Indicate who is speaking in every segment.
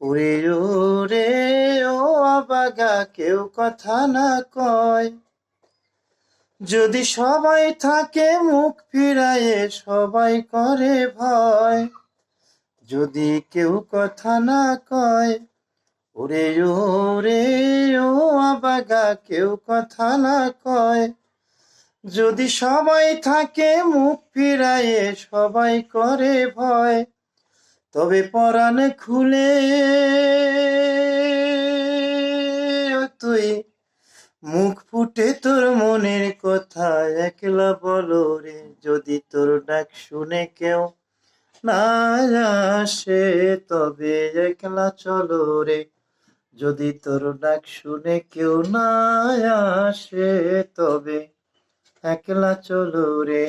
Speaker 1: উড়ে উড়ে ও আবাগা কেউ কথা না কয়। যদি সবাই থাকে মুখ ফিরায়ে, সবাই করে ভয়। যদি কেউ কথা না কয়, ওরে ওরে ও আবাগা কেউ কথা না কয়। যদি সবাই থাকে মুখ ফিরায়ে, সবাই করে ভয়। তবে পরাণ খুলে তুই মুখ ফুটে তোর মনের কথা একলা বলো রে, যদি তোর ডাক শুনে কেউ না আসে, তবে একলা চলো রে। যদি তোর ডাক শুনে কেউ না আসে, তবে একলা চলো রে।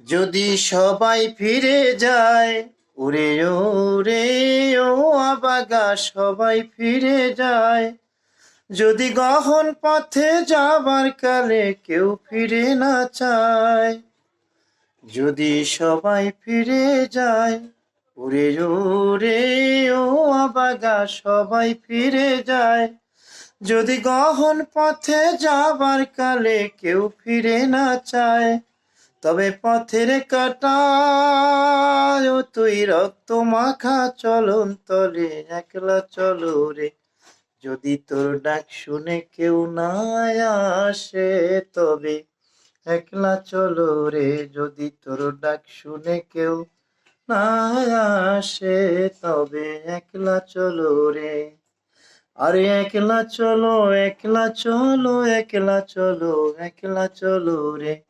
Speaker 1: যদি সবাই ফিরে যায় ওরে ওরে ও আবাগা, সবাই ফিরে যায়। যদি গহন পথে যাবার কালে কেউ ফিরে না চায়, যদি সবাই ফিরে যায় ওরে ওরে ও আবাগা, সবাই ফিরে যায়। যদি গহন পথে যাবার কালে কেউ ফিরে না চায় তবে পথের কাটায় তুই রক্ত মাখা চলন তলে একলা চলো রে। যদি তোর ডাক শুনে কেউ না আসে তবে, একলা চলো রে। যদি তোর ডাক শুনে কেউ না আসে তবে, একলা চলো রে। আরে একলা চলো একলা চলো একলা চলো একলা চলো রে।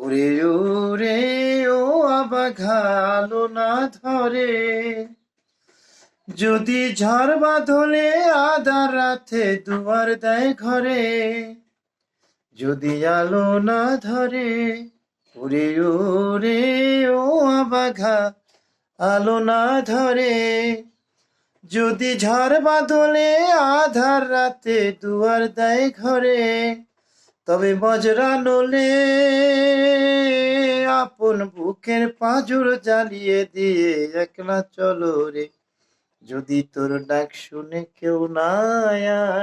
Speaker 1: ওরে ওরে, ও আবাঘা আলো না ধরে। যদি ঝড় বাঁধলে আধা রাতে দুয়ার দেয় ঘরে, যদি আলো না ধরে, ওরে ওরে, ও আবাঘা আলো না ধরে। যদি ঝড় বাঁধলে আধার রাতে দুয়ার দেয় ঘরে তবে বজরা নলে আপন বুকের পাঁজর জ্বালিয়ে দিয়ে একলা চলো রে। যদি তোর ডাক শুনে কেউ না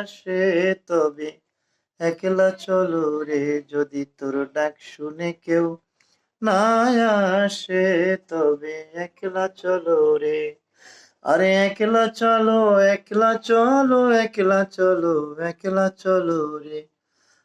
Speaker 1: আসে তবে একলা চলো রে। যদি তোর ডাক শুনে কেউ না আসে তবে একলা চলো রে। আরে একলা চলো একলা চলো একলা চলো একলা চলো রে।